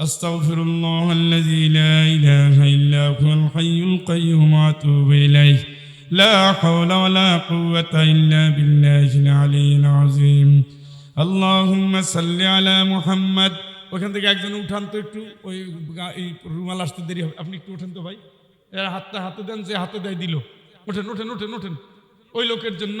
أستغفر الله الذي لا إله إلا هو الحي القيوم أتوب إليه لا حول ولا قوة إلا بالله العلي العظيم اللهم صل على محمد ওখান থেকে একজন উঠান তো একটু ওই রুমাল আসতে দেরি হবে আপনি একটু ওঠেন তো ভাই এরা হাতটা হাতে দেন যে হাতে দেয় দিল ওঠেন ওঠেন ওঠেন ওঠেন ওই লোকের জন্য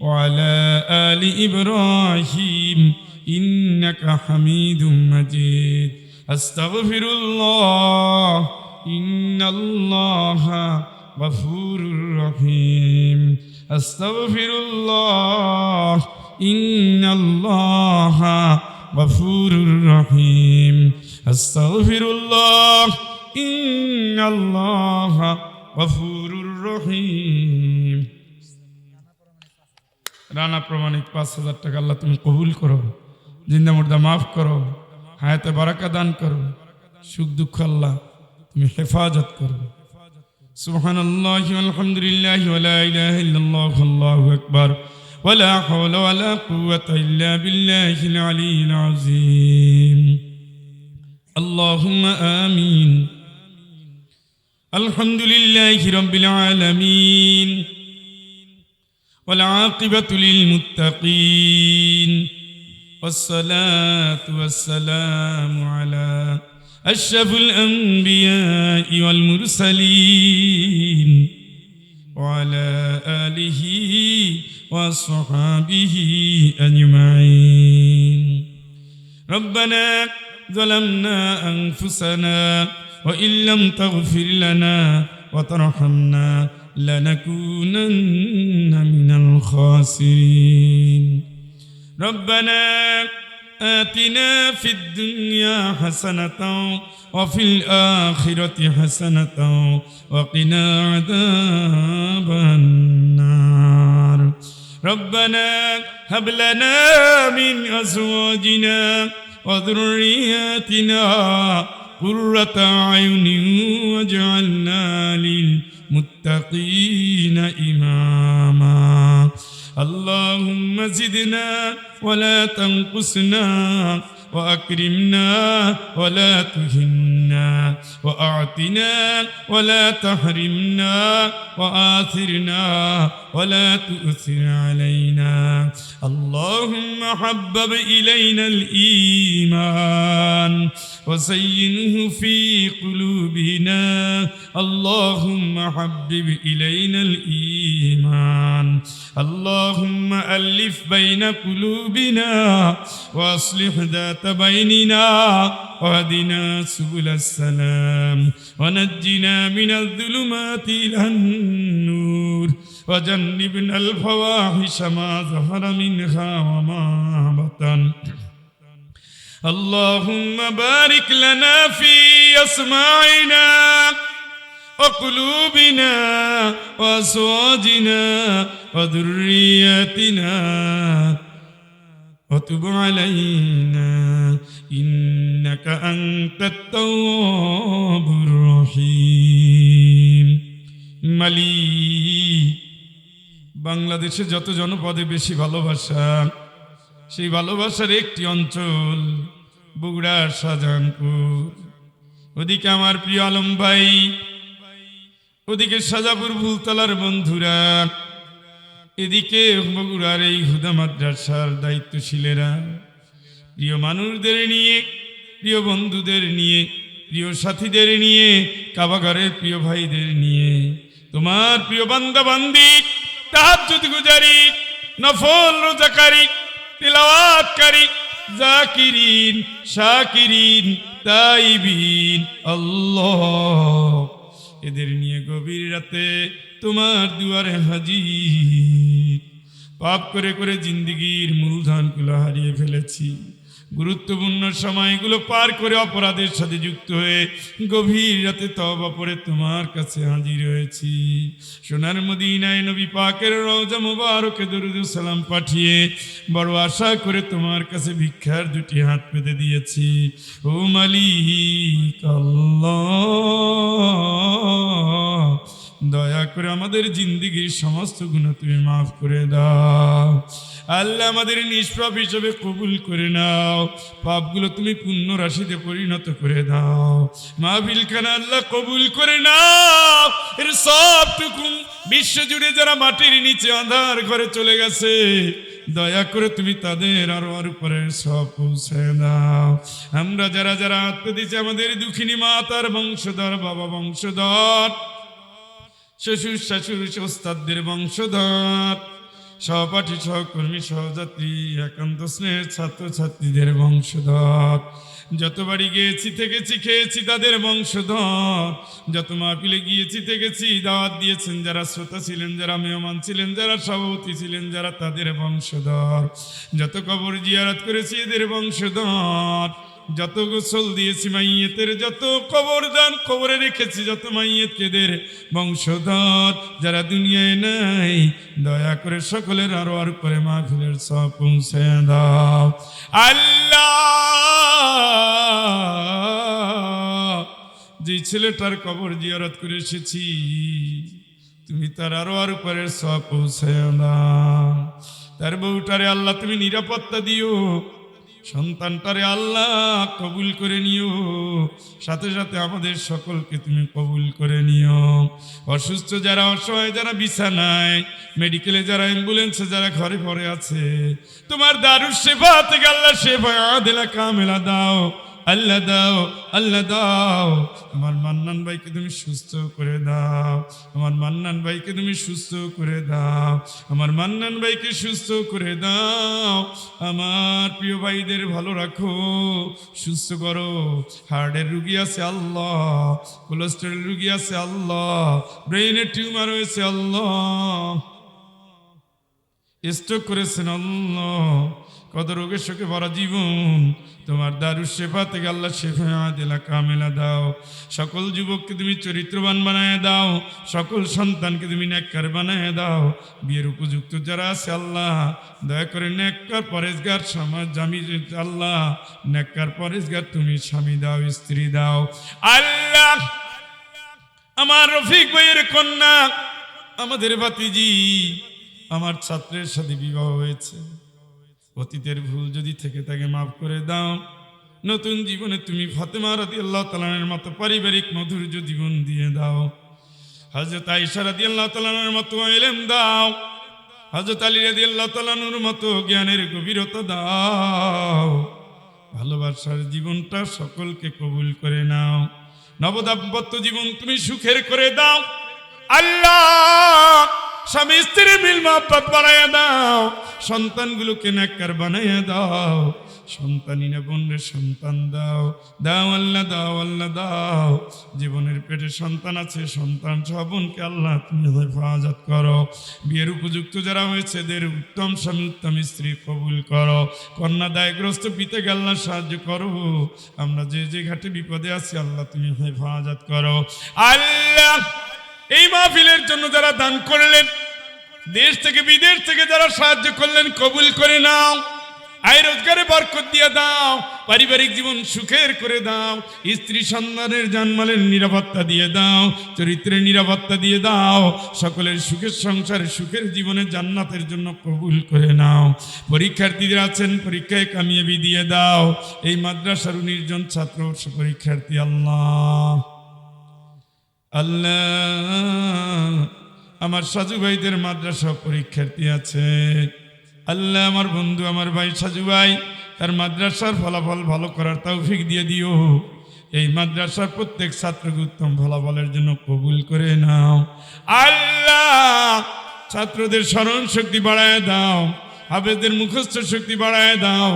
وعلى آل إبراهيم إنك حميد مجيد. أستغفر الله إن الله غفور رحيم. أستغفر الله إن الله غفور رحيم. أستغفر الله إن الله غفور رحيم. রানা প্রমাণিক পাঁচ হাজার টাকা আল্লাহ তুমি কবুল করো জিন্দা মুর্দা মাফ করো হায়াতে বারাকা দান করো সুখ দুঃখ আল্লাহ তুমি হেফাজত করো سبحان الله والحمد لله ولا إله إلا الله والله أكبر ولا حول ولا قوة إلا بالله العلي العظيم اللهم آمين الحمد لله رب العالمين والعاقبة للمتقين والصلاة والسلام على أشرف الأنبياء والمرسلين وعلى آله وصحابه أجمعين. ربنا ظلمنا أنفسنا وإن لم تغفر لنا وترحمنا لنكونن من الخاسرين. ربنا آتنا في الدنيا حسنة وفي الآخرة حسنة وقنا عذاب النار. ربنا هب لنا من أزواجنا وذرياتنا قرة أعين واجعلنا للمتقين إماما. اللهم زدنا ولا تنقصنا وأكرمنا ولا تهنا وأعطنا ولا تحرمنا وآثرنا ولا تؤثر علينا. اللهم حبب إلينا الإيمان وزينه في قلوبنا اللهم حبب إلينا الإيمان. اللهم ألف بين قلوبنا وأصلح ذات بيننا وأهدنا سبل السلام. ونجنا من الظلمات إلى النور. وجنبنا الفواحش ما ظهر منها وما بطن. اللهم بارك لنا في أسماعنا وقلوبنا وأزواجنا وذرياتنا وتب علينا إنك أنت التواب الرحيم মালিক বাংলাদেশে যত জনপদে বেশি ভালোবাসা সেই ভালোবাসার একটি অঞ্চল বগুড়ার শাহজাহানপুর ওদিকে আমার প্রিয় আলম ভাই ওদিকে সাজাপুর ভুলতলার বন্ধুরা, এদিকে বগুড়ার এই হুদা মাদ্রাসার দায়িত্বশীলেরা, প্রিয় মানুষদের নিয়ে, প্রিয় বন্ধুদের নিয়ে, প্রিয় সাথীদের নিয়ে কাবাঘরের প্রিয় ভাইদের নিয়ে, তোমার প্রিয় বান্দা বান্দি গুজারি, নফল রোজাকারী, তিলাওয়াতকারী, জাকিরিন, শাকিরিন, তাইবিন, আল্লাহ। এদের নিয়ে গভীর রাতে তোমার দুয়ারে হাজির। পাপ করে করে জিন্দিগির মূলধনগুলো হারিয়ে ফেলেছি। গুরুত্বপূর্ণ সময়গুলো পার করে অপরাধের সাথে যুক্ত হয়ে গভীর রাতে তবা পরে তোমার কাছে হাজির হয়েছি। সোনার মদিনায় নবী পাকের রওজা মুবারকে দরুদ সালাম পাঠিয়ে বড় আশা করে তোমার কাছে ভিক্ষার দুটি হাত পেতে দিয়েছি। ও মালিক আল্লাহ। দয়া করে আমাদের জিন্দিগির সমস্ত গুণ তুমি মাফ করে দাও। আল্লাহ আমাদের নিষ্পাপ হিসেবে কবুল করে নাও। পাপগুলো তুমি পুণ্য রাশিতে পরিণত করে দাও। মাহফিল খানা আল্লাহ কবুল করে নাও। এর সবটুকু বিশ্ব জুড়ে যারা মাটির নিচে আধার ঘরে চলে গেছে, দয়া করে তুমি তাদের আরও আর উপরে সব পৌঁছে দাও। আমরা যারা যারা আত্ম দিচ্ছে আমাদের দুঃখিনী মা, তার বংশধর, বাবা বংশধর শ্বশুর শাশুর ওস্তাদদের বংশধর। সহপাঠী সহকর্মী সহযাত্রী একান্ত স্নেহের ছাত্রছাত্রীদের বংশধর। যত বাড়ি গিয়েছি, থেকেছি, খেয়েছি তাদের বংশধর। যত মাহফিলে গিয়েছি, থেকেছি, দাওয়াত দিয়েছেন যারা শ্রোতা ছিলেন, যারা মেহমান ছিলেন, যারা সভাপতি ছিলেন, যারা তাদের বংশধর। যত কবর জিয়ারত করেছি, এদের বংশধর। যত গোসল দিয়েছি মাইয়েতের, যত কবর দান কবরে রেখেছি, যত মাইয়েতকেদের বংশধর যারা দুনিয়ায় নাই, দয়া করে সকলের আরও আর করে মাহফিলের সব পৌঁছে দাও। আল্লাহ! যে ছেলেটার কবর জিয়ারত করে এসেছি, তুমি তার আরও আর উপরে সব পৌঁছে দাও। তার বউটারে আল্লাহ তুমি নিরাপত্তা দিও। সন্তানটারে আল্লাহ কবুল করে নিও। সাথে সাথে আমাদের সকলকে তুমি কবুল করে নিও। অসুস্থ যারা, অসহায় যারা, বিছানায়, মেডিকেলে যারা, অ্যাম্বুলেন্সে যারা ঘরে পড়ে আছে, তোমার দারুর সেবা থেকে আল্লাহ সেবা দিলা কামেলা দাও। আল্লাহ দাও আল্লাহ দাও। আমার মান্নান ভাইকে তুমি সুস্থ করে দাও। আমার মান্নান ভাইকে তুমি সুস্থ করে দাও। আমার মান্নান ভাইকে সুস্থ করে দাও। আমার প্রিয় ভাইদের ভালো রাখো, সুস্থ করো। হার্টের রুগী আছে আল্লাহ, কোলেস্টেরল রুগী আছে আল্লাহ, ব্রেইনের টিউমার হয়েছে আল্লাহ। স্ট্রোক করেছেন আল্লাহ। কত রোগের শোকে ভরা জীবন। তোমার দারু শেফা থেকে আল্লাহ শেফা দিলা কামেলা দাও। সকল যুবককে তুমি চরিত্রবান বানায় দাও। সকল সন্তানকে তুমি নেককার বানায় দাও। বিয়ের উপযুক্ত যারা আছে আল্লাহ, দয়া করে নেককার পরেশগার সমাজ জামি আল্লাহ নেককার পরেশগার তুমি স্বামী দাও, স্ত্রী দাও। আল্লাহ, আমার রফিক বইয়ের কন্যা, আমাদের ভাতিজি, আমার ছাত্রের সাথে বিবাহ হয়েছে। অতীতের ভুল যদি থেকে তাকে মাফ করে দাও। নতুন জীবনে তুমি ফাতেমা রাদি আল্লাহ তালানের মতো পারিবারিক মাধুর্য জীবন দিয়ে দাও। হজরত আইসা রাদি আল্লাহ তালানের মতো এলেম দাও। হজরত আলী রাদি আল্লাহ তালানুর মতো জ্ঞানের গভীরতা দাও। ভালোবাসার জীবনটা সকলকে কবুল করে নাও। নবদাম্পত্য জীবন তুমি সুখের করে দাও। আল্লাহ! স্বামী স্ত্রী মিল মহব্বত বানাইয়া দাও। সন্তানগুলোকে নাক্কার বানাইয়া দাও। সন্তানী না বোনের সন্তান দাও। দাও আল্লাহ দাও আল্লাহ, দাও। জীবনের পেটে সন্তান আছে, সন্তান সহ বোনকে আল্লাহ তুমি হেফাজত করো। বিয়ের উপযুক্ত যারা হয়েছে, এদের উত্তম স্বামী, উত্তম স্ত্রী কবুল করো। কন্যা দায়গ্রস্ত পিতাকে আল্লাহ সাহায্য করো। আমরা যে যে ঘাটে বিপদে আছি, আল্লাহ তুমি হেফাজত করো। আল্লাহ এই মাহফিলের জন্য যারা দান করলেন, দেশ থেকে বিদেশ থেকে যারা সাহায্য করলেন, কবুল করে নাও। আয় রোজগারে বরকত দিয়ে দাও, পারিবারিক জীবন সুখের করে দাও, স্ত্রী সন্তানের জানমালের নিরাপত্তা দিয়ে দাও, চরিত্রের নিরাপত্তা দিয়ে দাও, সকলের সুখের সংসারে, সুখের জীবনে জান্নাতের জন্য কবুল করে নাও। পরীক্ষার্থীদের আছেন, পরীক্ষায় কামিয়াবি দিয়ে দাও। এই মাদ্রাসার নির্জন ছাত্র পরীক্ষার্থী আল্লাহ। আল্লাহ, আমার সাজু ভাইদের মাদ্রাসা পরীক্ষার্থী আছে। আল্লাহ, আমার বন্ধু, আমার ভাই সাজু ভাই, তার মাদ্রাসার ফলাফল ভালো করার তৌফিক দিয়ে দিও। এই মাদ্রাসার প্রত্যেক ছাত্রকে উত্তম ফলাফলের জন্য কবুল করে নাও। আল্লাহ, ছাত্রদের স্মরণ শক্তি বাড়ায় দাও, হাফেজদের মুখস্থ শক্তি বাড়ায় দাও।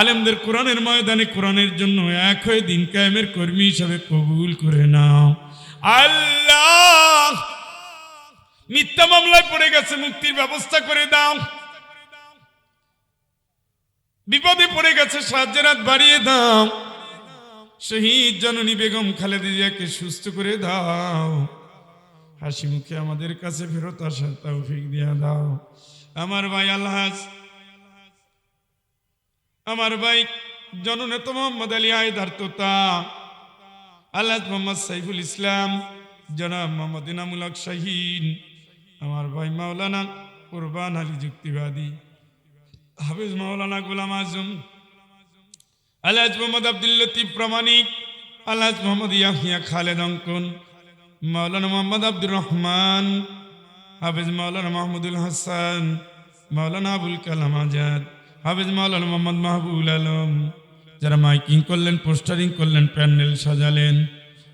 আলেমদের কোরআনের ময়দানে কোরআনের জন্য এক হয়ে দিন কায়েমের কর্মী হিসাবে কবুল করে নাও। আল্লাহ! মিথ্যা মামলায় পড়ে গেছে, মুক্তির ব্যবস্থা করে দাও। বিপদে পড়ে গেছে সাহায্যের বাড়িয়ে দাও। শহীদ জননী বেগম খালেদা জিয়াকে সুস্থ করে দাও। হাসি মুখে আমাদের কাছে ফেরত আসার তৌফিক দিয়া দাও। আমার ভাই আলহাজ, আমার ভাই জননেতা মোহাম্মদ আলী আয়দার তোতা আল্লাহ মোহাম্মদ সাইফুল ইসলাম, জনাব মোহাম্মদ ইনামুলক শাহিন, আমার ভাই মাওলানা কোরবান আলী যুক্তিবাদী, হাফিজ মাওলানা গোলাম আজম আলহাজ মোহাম্মদ আব্দুল লতিফ প্রামাণিক আলহাজ মোহাম্মদ ইয়াহিয়া খালেদ অঙ্কন, মাওলানা মোহাম্মদ আব্দুর রহমান, হাফিজ মাওলানা মাহমুদুল হাসান, মাওলানা আবুল কালাম আজাদ, হাফিজ মাওলানা মোহাম্মদ মাহবুল আলম যারা মাইকিং করলেন, পোস্টারিং করলেন, প্যান্ডেল সাজালেন।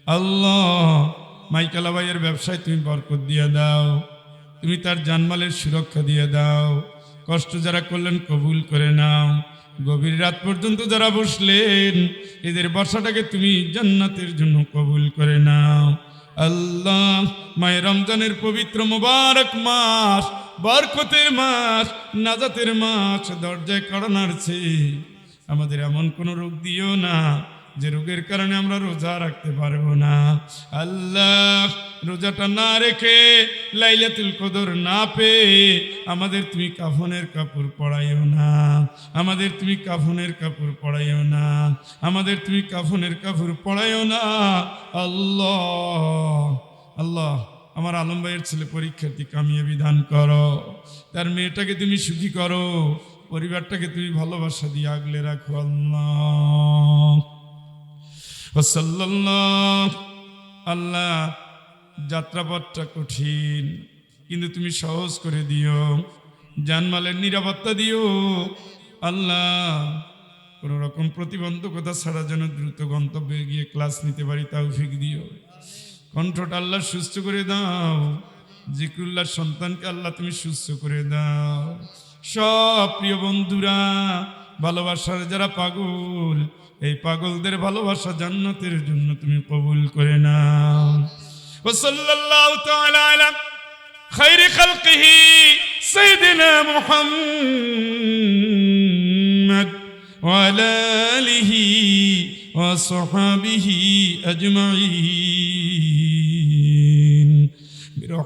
আল্লাহ মাইকালা ভাইয়ের ব্যবসায় তুমি বরকত দিয়ে দাও। তুমি তার জানমালের সুরক্ষা দিয়ে দাও। কষ্ট যারা করলেন, কবুল করে নাও। গভীর রাত পর্যন্ত যারা বসলেন, এদের বর্ষাটাকে তুমি জান্নাতের জন্য কবুল করে নাও। আল্লাহ মায়ের রমজানের পবিত্র মোবারক মাস, বরকতের মাস, নাজাতের মাস, দরজায় করোনার চেয়ে আমাদের এমন কোনো রোগ দিও না যে রোগের কারণে আমরা রোজা রাখতে পারব না। আল্লাহ, রোজাটা না রেখে লাইলাতুল কদর না পেয়ে আমাদের তুমি কাফনের কাপড় পড়াইও না। আমাদের তুমি কাফনের কাপড় পড়াইও না। আমাদের তুমি কাফনের কাপড় পড়াইও না। আল্লাহ আল্লাহ, আমার আলম ভাইয়ের ছেলে পরীক্ষার্থী কামিয়াবি দান করো। তার মেয়েটাকে তুমি সুখী করো। পরিবারটাকে তুমি ভালোবাসা দিয়ে আগলে রাখো, আল্লাহ। আল্লাহ, যাত্রাপথটা কঠিন, কিন্তু তুমি সহজ করে দিও। জানমালের নিরাপত্তা দিও। আল্লাহ, কোনো রকম প্রতিবন্ধকতা ছাড়া যেন দ্রুত গন্তব্যে গিয়ে ক্লাস নিতে পারি তাও ফিক দিও। কণ্ঠটা আল্লাহ সুস্থ করে দাও। জিকুল্লার সন্তানকে আল্লাহ তুমি সুস্থ করে দাও। সব প্রিয় বন্ধুরা ভালোবাসার যারা পাগল এই পাগলদের ভালোবাসা জান্নাতের জন্য তুমি কবুল করে নাও ওসল্লাল্লাহু তাআলা আলা খাইরি খালকিহি সাইয়্যিদিনা মুহাম্মদ وعلى آله وصحبه أجمعين